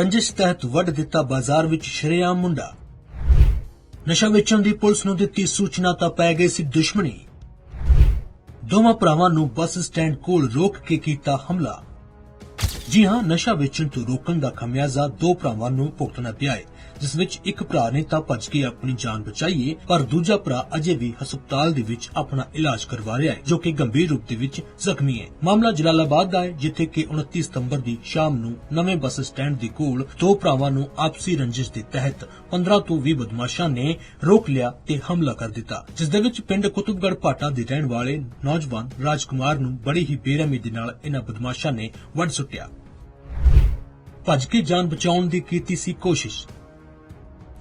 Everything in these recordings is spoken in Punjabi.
ਰੰਜਿਸ਼ ਤਹਿਤ ਵੱਢ ਦਿੱਤਾ ਬਾਜ਼ਾਰ ਵਿੱਚ ਸ਼ਰੇਆਮ ਮੁੰਡਾ। ਨਸ਼ਾ ਵੇਚਣ ਦੀ ਪੁਲਿਸ ਨੂੰ ਦਿੱਤੀ ਸੂਚਨਾ ਤਾਂ ਪੈ ਗਈ ਸੀ ਦੁਸ਼ਮਣੀ। ਦੋਵਾਂ ਭਰਾਵਾਂ ਨੂੰ ਬੱਸ ਸਟੈਂਡ ਕੋਲ ਰੋਕ ਕੇ ਕੀਤਾ ਹਮਲਾ। ਜੀ ਹਾਂ, ਨਸ਼ਾ ਵੇਚਣ ਤੋਂ ਰੋਕਣ ਦਾ ਖਮਿਆਜ਼ਾ ਦੋ ਭਰਾਵਾਂ ਨੂੰ ਭੁਗਤਣਾ ਪਿਆ ਹੈ ਜਿਸ ਵਿੱਚ ਇੱਕ ਭਰਾ ਨੇ ਤਾਂ ਭੱਜ ਕੇ ਆਪਣੀ ਜਾਨ ਬਚਾਈ ਹੈ ਪਰ ਦੂਜਾ ਭਰਾ ਅਜੇ ਵੀ ਹਸਪਤਾਲ ਦੇ ਵਿੱਚ ਆਪਣਾ ਇਲਾਜ ਕਰਵਾ ਰਿਹਾ ਹੈ ਜੋ ਕਿ ਗੰਭੀਰ ਰੂਪ ਦੇ ਵਿੱਚ ਜ਼ਖਮੀ ਹੈ ਮਾਮਲਾ ਜਲਾਲਾਬਾਦ ਦਾ ਹੈ ਜਿੱਥੇ ਕਿ 29 ਸਤੰਬਰ ਦੀ ਸ਼ਾਮ ਨੂੰ ਨਵੇਂ ਬੱਸ ਸਟੈਂਡ ਦੇ ਕੋਲ ਦੋ ਭਰਾਵਾਂ ਨੂੰ ਆਪਸੀ ਰੰਜਿਸ਼ ਦੇ ਤਹਿਤ 15 ਤੋਂ 20 ਬਦਮਾਸ਼ਾਂ ਨੇ ਰੋਕ ਲਿਆ ਤੇ ਹਮਲਾ ਕਰ ਦਿੱਤਾ, ਜਿਸ ਦੇ ਵਿੱਚ ਪਿੰਡ ਕੁਤਬਗੜ ਭਾਟਾ ਦੇ ਰਹਿਣ ਵਾਲੇ ਨੌਜਵਾਨ ਰਾਜਕੁਮਾਰ ਨੂੰ ਬੜੀ ਹੀ ਬੇਰਹਿਮੀ ਦੇ ਨਾਲ ਇਹਨਾਂ ਬਦਮਾਸ਼ਾਂ ਨੇ ਵੱਢ ਸੁੱਟਿਆ। ਭੱਜ ਕੇ ਜਾਨ ਬਚਾਉਣ ਦੀ ਕੀਤੀ ਸੀ ਕੋਸ਼ਿਸ਼।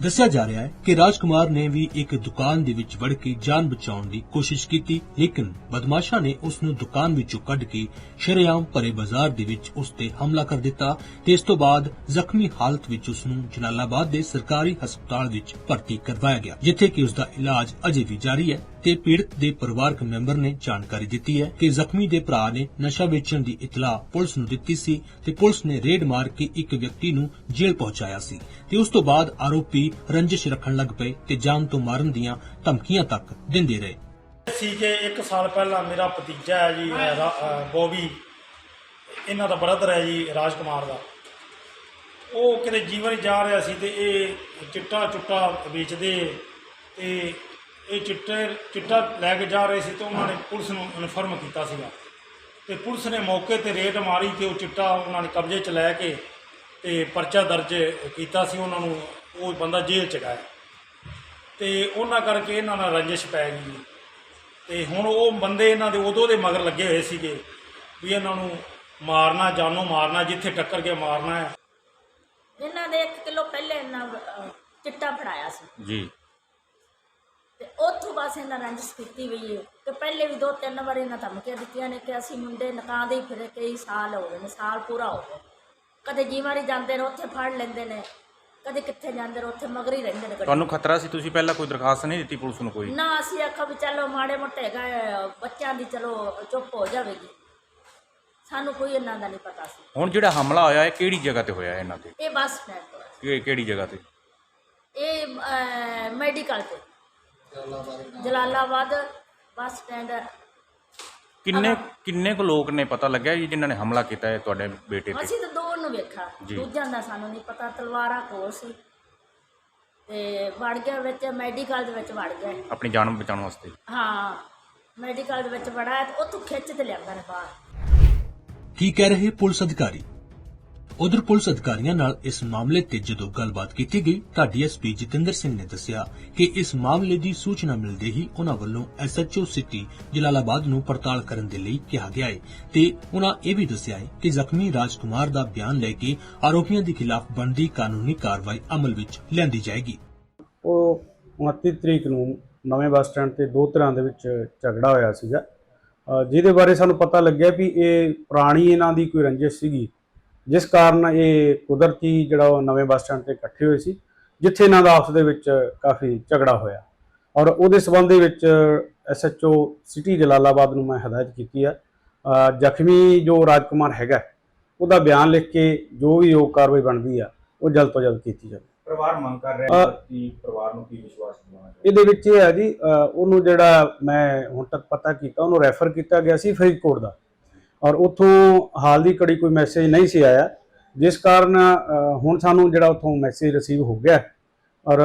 ਦੱਸਿਆ ਜਾ ਰਿਹਾ ਹੈ ਕਿ ਰਾਜਕੁਮਾਰ ਨੇ ਵੀ ਇੱਕ ਦੁਕਾਨ ਦੇ ਵਿੱਚ ਵੜ ਕੇ ਜਾਨ ਬਚਾਉਣ ਦੀ ਕੋਸ਼ਿਸ਼ ਕੀਤੀ, ਲੇਕਿਨ ਬਦਮਾਸ਼ਾਂ ਨੇ ਉਸ ਨੂੰ ਦੁਕਾਨ ਵਿੱਚੋਂ ਕੱਢ ਕੇ ਸ਼ਰੇਆਮ ਭਰੇ ਬਾਜ਼ਾਰ ਦੇ ਵਿੱਚ ਉਸ ਤੇ ਹਮਲਾ ਕਰ ਦਿੱਤਾ ਤੇ ਇਸ ਤੋਂ ਬਾਅਦ ਜ਼ਖਮੀ ਹਾਲਤ ਵਿੱਚ ਉਸ ਨੂੰ ਜਲਾਲਾਬਾਦ ਦੇ ਸਰਕਾਰੀ ਹਸਪਤਾਲ ਵਿੱਚ ਭਰਤੀ ਕਰਵਾਇਆ ਗਿਆ, ਜਿੱਥੇ ਕਿ ਉਸ ਦਾ ਇਲਾਜ ਅਜੇ ਵੀ ਜਾਰੀ ਹੈ। ਤੇ ਪੀੜਤ ਦੇ ਪਰਿਵਾਰਕ ਮੈਂਬਰ ਨੇ ਜਾਣਕਾਰੀ ਦਿੱਤੀ ਹੈ ਕਿ ਜ਼ਖਮੀ ਦੇ ਭਰਾ ਨੇ ਨਸ਼ਾ ਵੇਚਣ ਦੀ ਇਤਲਾਹ ਪੁਲਿਸ ਨੂੰ ਦਿੱਤੀ ਸੀ ਤੇ ਪੁਲਿਸ ਨੇ ਰੇਡ ਮਾਰ ਕੇ ਇੱਕ ਵਿਅਕਤੀ ਨੂੰ ਜੇਲ੍ਹ ਪਹੁੰਚਾਇਆ ਸੀ ਤੇ ਉਸ ਤੋਂ ਬਾਅਦ ਆਰੋਪੀ ਰੰਜਿਸ਼ ਰੱਖਣ ਲੱਗ ਪਏ ਤੇ ਜਾਨ ਤੋਂ ਮਾਰਨ ਦੀਆਂ ਧਮਕੀਆਂ ਤੱਕ ਦਿੰਦੇ ਰਹੇ। ਸੀ ਕਿ ਇੱਕ ਸਾਲ ਪਹਿਲਾਂ ਮੇਰਾ ਭਤੀਜਾ ਹੈ ਜੀ ਬੋਬੀ ਇਹਨਾਂ ਦਾ ਬ੍ਰਦਰ ਹੈ ਜੀ, ਰਾਜਕੁਮਾਰ ਦਾ। ਉਹ ਕਿਤੇ ਜੀਵਨ ਜਾ ਰਿਹਾ ਸੀ ਤੇ ਇਹ ਚਿੱਟਾ ਚੁੱਟਾ ਵੇਚਦੇ ਤੇ ਇਹ ਚਿੱਟੇ ਚਿੱਟਾ ਲੈ ਕੇ ਜਾ ਰਹੇ ਸੀ ਤੇ ਉਹਨਾਂ ਨੇ ਪੁਲਿਸ ਨੂੰ ਇਨਫਰਮ ਕੀਤਾ ਸੀਗਾ। ਤੇ ਪੁਲਿਸ ਨੇ ਮੌਕੇ ਤੇ ਰੇਡ ਮਾਰੀ ਤੇ ਉਹ ਚਿੱਟਾ ਉਹਨਾਂ ਨੇ ਕਬਜ਼ੇ 'ਚ ਲੈ ਕੇ ਤੇ ਪਰਚਾ ਦਰਜ ਕੀਤਾ ਸੀ ਉਹਨਾਂ ਨੂੰ ਉਹ ਬੰਦਾ ਜੇਲ੍ਹ 'ਚ ਗਿਆ ਤੇ ਉਹਨਾਂ ਕਰਕੇ ਇਹਨਾਂ ਨਾਲ ਰੰਜਿਸ਼ ਪੈ ਗਈ। ਤੇ ਹੁਣ ਉਹ ਬੰਦੇ ਇਹਨਾਂ ਦੇ ਉਦੋਂ ਦੇ ਮਗਰ ਲੱਗੇ ਹੋਏ ਸੀਗੇ ਵੀ ਇਹਨਾਂ ਨੂੰ ਮਾਰਨਾ ਜਾਨੋਂ ਮਾਰਨਾ ਜਿੱਥੇ ਟੱਕਰ ਕੇ ਮਾਰਨਾ ਹੈ। ਇਹਨਾਂ ਦੇ 1 ਕਿਲੋ ਪਹਿਲੇ ਇਹਨਾਂ ਚਿੱਟਾ ਫੜਾਇਆ ਸੀ। ਜੀ। ਬਸ ਇਹਨਾਂ ਰੰਜਿਸ਼ ਕੀਤੀ ਵੀ ਹੈ ਤੇ ਪਹਿਲੇ ਵੀ ਦੋ ਤਿੰਨ ਵਾਰੀ ਇਹਨਾਂ ਧਮਕੀਆਂ ਦਿੱਤੀਆਂ ਨੇ ਕਿ ਅਸੀਂ ਮੁੰਡੇ ਨਕਾਉਂਦੇ ਹੀ ਫਿਰੇ ਕਈ ਸਾਲ ਹੋ ਗਏ ਨੇ ਸਾਲ ਪੂਰਾ ਹੋ ਗਿਆ। ਕਦੇ ਜੀਵਾਰੀ ਜਾਂਦੇ ਨੇ ਉੱਥੇ ਫੜ ਲੈਂਦੇ ਨੇ। ਕਦੇ ਕਿੱਥੇ ਜਾਂਦੇ ਨੇ ਉੱਥੇ ਮਗਰ ਹੀ ਰਹਿੰਦੇ ਨੇ। ਤੁਹਾਨੂੰ ਖਤਰਾ ਸੀ ਤੁਸੀਂ ਪਹਿਲਾਂ ਕੋਈ ਦਰਖਾਸਤ ਨਹੀਂ ਦਿੱਤੀ ਪੁਲਿਸ ਨੂੰ ਕੋਈ? ਨਾ ਅਸੀਂ ਆਖਿਆ ਵੀ ਚਲੋ ਮਾੜੇ ਮੋਟੇ ਹੈਗਾ ਹੈ, ਬੱਚਿਆਂ ਦੀ ਚਲੋ ਚੁੱਪ ਹੋ ਜਾਵੇਗੀ। ਸਾਨੂੰ ਕੋਈ ਇਹਨਾਂ ਦਾ ਨਹੀਂ ਪਤਾ ਸੀ। ਹੁਣ ਜਿਹੜਾ ਹਮਲਾ ਹੋਇਆ ਹੈ ਕਿਹੜੀ ਜਗ੍ਹਾ ਤੇ ਹੋਇਆ ਹੈ ਇਹਨਾਂ ਤੇ? ਇਹ ਬੱਸ ਸਟੈਂਡ ਤੋਂ। ਹੈ। ਕਿ- ਕਿਹੜੀ ਜਗ੍ਹਾ ਤੇ? ਇਹ ਮੈਡੀਕਲ ਤੇ। Jalalabad bus stand. ਕਿੰਨੇ ਕਿੰਨੇ ਕੁ ਲੋਕ ਨੇ ਪਤਾ ਲੱਗਿਆ ਜੀ ਜਿਨ੍ਹਾਂ ਨੇ ਹਮਲਾ ਕੀਤਾ ਹੈ ਤੁਹਾਡੇ ਬੇਟੇ ਤੇ? ਅਸੀਂ ਤਾਂ ਦੋ ਨੂੰ ਵੇਖਾ ਜੀ। ਦੂਜਿਆਂ ਦਾ ਸਾਨੂੰ ਨਹੀਂ ਪਤਾ ਤਲਵਾਰਾਂ ਕੋਲ ਸੀ। ਤੇ ਵੜ ਗਿਆ ਵਿੱਚ ਮੈਡੀਕਲ ਦੇ ਵਿੱਚ ਵੜ ਗਿਆ। ਆਪਣੀ ਜਾਨ ਬਚਾਉਣ ਵਾਸਤੇ? ਹਾਂ ਮੈਡੀਕਲ ਦੇ ਵਿੱਚ ਵੜਾ ਤੇ ਉੱਥੋਂ ਖਿੱਚ ਤੇ ਲਿਆਂਦਾ ਨੇ ਬਾਹਰ। ਕੀ ਕਹਿ ਰਹੇ ਪੁਲਿਸ ਅਧਿਕਾਰੀ? ਉਧਰ ਪੁਲਿਸ ਅਧਿਕਾਰੀਆਂ ਨਾਲ ਇਸ ਮਾਮਲੇ ਤੇ ਜਦੋਂ ਗੱਲਬਾਤ ਕੀਤੀ ਗਈ, ਤਾਂ ਡੀਐਸਪੀ ਜਤਿੰਦਰ ਸਿੰਘ ਨੇ ਦੱਸਿਆ ਕਿ ਇਸ ਮਾਮਲੇ ਦੀ ਸੂਚਨਾ ਮਿਲਦੇ ਹੀ ਉਹਨਾਂ ਵੱਲੋਂ ਐਸਐਚਓ ਸਿਟੀ ਜਲਾਲਾਬਾਦ ਨੂੰ ਪੜਤਾਲ ਕਰਨ ਦੇ ਲਈ ਕਿਹਾ ਗਿਆ ਹੈ ਤੇ ਉਹਨਾਂ ਇਹ ਵੀ ਦੱਸਿਆ ਹੈ ਕਿ ਜ਼ਖਮੀ ਰਾਜਕੁਮਾਰ ਦਾ ਬਿਆਨ ਲੈ ਕੇ ਆਰੋਪੀਆਂ ਦੇ ਖਿਲਾਫ ਬਣਦੀ ਕਾਨੂੰਨੀ ਕਾਰਵਾਈ ਅਮਲ ਵਿੱਚ ਲਿਆਂਦੀ ਜਾਏਗੀ। ਉਹ 29 ਤਰੀਕ ਨੂੰ ਨਵੇਂ ਬੱਸ ਸਟੈਂਡ ਤੇ ਦੋ ਤਰ੍ਹਾਂ ਦੇ ਵਿੱਚ ਝਗੜਾ ਹੋਇਆ ਸੀਗਾ। ਜਿਹਦੇ ਬਾਰੇ ਸਾਨੂੰ ਪਤਾ ਲੱਗਿਆ ਵੀ ਇਹ ਪੁਰਾਣੀ ਇਹਨਾਂ ਦੀ ਕੋਈ ਰੰਜਿਸ਼ ਸੀਗੀ। ਜਿਸ ਕਾਰਨ ਇਹ ਕੁਦਰਤੀ ਜਿਹੜਾ ਉਹ ਨਵੇਂ ਬੱਸ ਸਟੈਂਡ ਤੇ ਇਕੱਠੇ ਹੋਏ ਸੀ ਜਿੱਥੇ ਇਹਨਾਂ ਦਾ ਆਪਸ ਦੇ ਵਿੱਚ ਕਾਫੀ ਝਗੜਾ ਹੋਇਆ। ਔਰ ਉਹਦੇ ਸਬੰਧ ਦੇ ਵਿੱਚ ਐਸਐਚਓ ਸਿਟੀ ਜਲਾਲਾਬਾਦ ਨੂੰ ਮੈਂ ਹਦਾਇਤ ਕੀਤੀ ਅ, ਜ਼ਖਮੀ ਜੋ ਰਾਜਕੁਮਾਰ ਹੈਗਾ ਉਹਦਾ ਬਿਆਨ ਲਿਖ ਕੇ ਜੋ ਵੀ ਉਹ ਕਾਰਵਾਈ ਬਣਦੀ ਆ ਉਹ ਜਲਦ ਤੋਂ ਜਲਦ ਕੀਤੀ ਜਾਵੇ। ਪਰਿਵਾਰ ਮੰਗ ਕਰ ਰਿਹਾ ਹੈ ਕਿ ਪਰਿਵਾਰ ਨੂੰ ਕੀ ਵਿਸ਼ਵਾਸ ਦਿਵਾਉਣਾ ਇਹਦੇ ਵਿੱਚ ਇਹ ਹੈ ਜੀ ਉਹਨੂੰ ਜਿਹੜਾ ਮੈਂ ਹੁਣ ਤੱਕ ਪਤਾ ਕੀਤਾ ਉਹਨੂੰ ਰੈਫਰ ਕੀਤਾ ਗਿਆ ਸੀ ਫਰੀਦਕੋਟ ਦਾ। ਔਰ ਉੱਥੋਂ ਹਾਲ ਦੀ ਘੜੀ ਕੋਈ ਮੈਸੇਜ ਨਹੀਂ ਸੀ ਆਇਆ ਜਿਸ ਕਾਰਨ ਹੁਣ ਸਾਨੂੰ ਜਿਹੜਾ ਉੱਥੋਂ ਮੈਸੇਜ ਰਿਸੀਵ ਹੋ ਗਿਆ। ਔਰ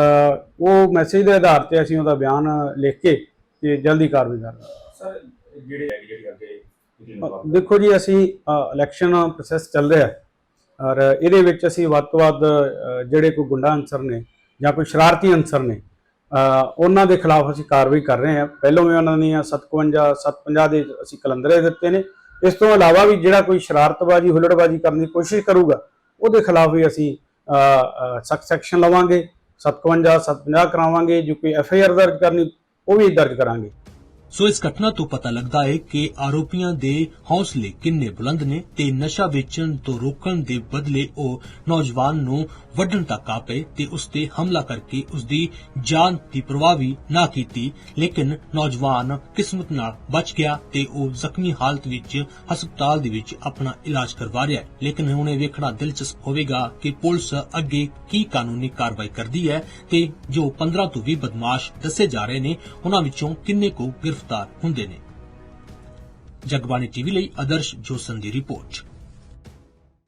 ਉਹ ਮੈਸੇਜ ਦੇ ਆਧਾਰ ਤੇ ਅਸੀਂ ਉਹਦਾ ਬਿਆਨ ਲਿਖ ਕੇ ਤੇ ਜਲਦੀ ਕਾਰਵਾਈ ਕਰਾਂਗੇ ਸਰ ਜਿਹੜੇ ਜਿਹੜੀ ਅੱਗੇ ਦੇਖੋ ਜੀ ਅਸੀਂ ਇਲੈਕਸ਼ਨ ਪ੍ਰੋਸੈਸ ਚੱਲ ਰਿਹਾ ਔਰ ਇਹਦੇ ਵਿੱਚ ਅਸੀਂ ਵੱਧ ਤੋਂ ਵੱਧ ਜਿਹੜੇ ਕੋਈ ਗੁੰਡਾ ਅਨਸਰ ਨੇ ਜਾਂ ਕੋਈ ਸ਼ਰਾਰਤੀ ਅਨਸਰ ਨੇ ਉਹਨਾਂ ਦੇ ਖਿਲਾਫ ਅਸੀਂ ਕਾਰਵਾਈ ਕਰ ਰਹੇ ਹਾਂ। ਪਹਿਲੋਂ ਵੀ ਉਹਨਾਂ ਦੀਆਂ 57 750 ਦੇ ਅਸੀਂ ਕਲੰਦਰੇ ਦਿੱਤੇ ਨੇ। ਇਸ ਤੋਂ ਇਲਾਵਾ ਵੀ ਜਿਹੜਾ ਕੋਈ ਸ਼ਰਾਰਤਬਾਜ਼ੀ, ਹੁਲੜਬਾਜ਼ੀ ਕਰਨ ਦੀ ਕੋਸ਼ਿਸ਼ ਕਰੂਗਾ, ਉਹਦੇ ਖਿਲਾਫ ਵੀ ਅਸੀਂ ਸਖਤ ਸੈਕਸ਼ਨ ਲਵਾਂਗੇ 57 750 ਕਰਾਵਾਂਗੇ, ਜੋ ਕੋਈ ਐਫ ਆਈ ਆਰ ਦਰਜ ਕਰਨੀ, ਉਹ ਵੀ ਦਰਜ ਕਰਾਂਗੇ। ਸੋ ਇਸ ਘਟਨਾ ਤੋਂ ਪਤਾ ਲੱਗਦਾ ਹੈ ਕਿ ਆਰੋਪੀਆਂ ਦੇ ਹੌਸਲੇ ਕਿੰਨੇ ਬੁਲੰਦ ਨੇ ਤੇ ਨਸ਼ਾ ਵੇਚਣ ਤੋਂ ਰੋਕਣ ਦੇ ਬਦਲੇ ਉਹ ਨੌਜਵਾਨ ਨੂੰ ਵੱਢਣ ਤੱਕ ਆ ਪਏ ਤੇ ਉਸ ਤੇ ਹਮਲਾ ਕਰਕੇ ਉਸ ਦੀ ਜਾਨ ਦੀ ਪਰਵਾਹ ਵੀ ਨਾ ਕੀਤੀ। ਲੇਕਿਨ ਨੌਜਵਾਨ ਕਿਸਮਤ ਨਾਲ ਬਚ ਗਿਆ ਤੇ ਉਹ ਜ਼ਖਮੀ ਹਾਲਤ ਵਿੱਚ ਹਸਪਤਾਲ ਦੇ ਵਿੱਚ ਆਪਣਾ ਇਲਾਜ ਕਰਵਾ ਰਿਹਾ ਹੈ। ਲੇਕਿਨ ਹੁਣ ਇਹ ਵੇਖਣਾ ਦਿਲਚਸਪ ਹੋਵੇਗਾ ਕਿ ਪੁਲਿਸ ਅੱਗੇ ਕੀ ਕਾਨੂੰਨੀ ਕਾਰਵਾਈ ਕਰਦੀ ਹੈ ਤੇ ਜੋ 15 ਤੋਂ 20 ਬਦਮਾਸ਼ ਦੱਸੇ ਜਾ ਰਹੇ ਨੇ, ਉਹਨਾਂ ਵਿੱਚੋਂ ਕਿੰਨੇ ਕੁ ਗ੍ਰਿਫਤਾਰ ਹੁੰਦੇ ਨੇ। ਜਗਬਾਣੀ ਟੀਵੀ ਲਈ ਆਦਰਸ਼ ਜੋਸਨ ਦੀ ਰਿਪੋਰਟ।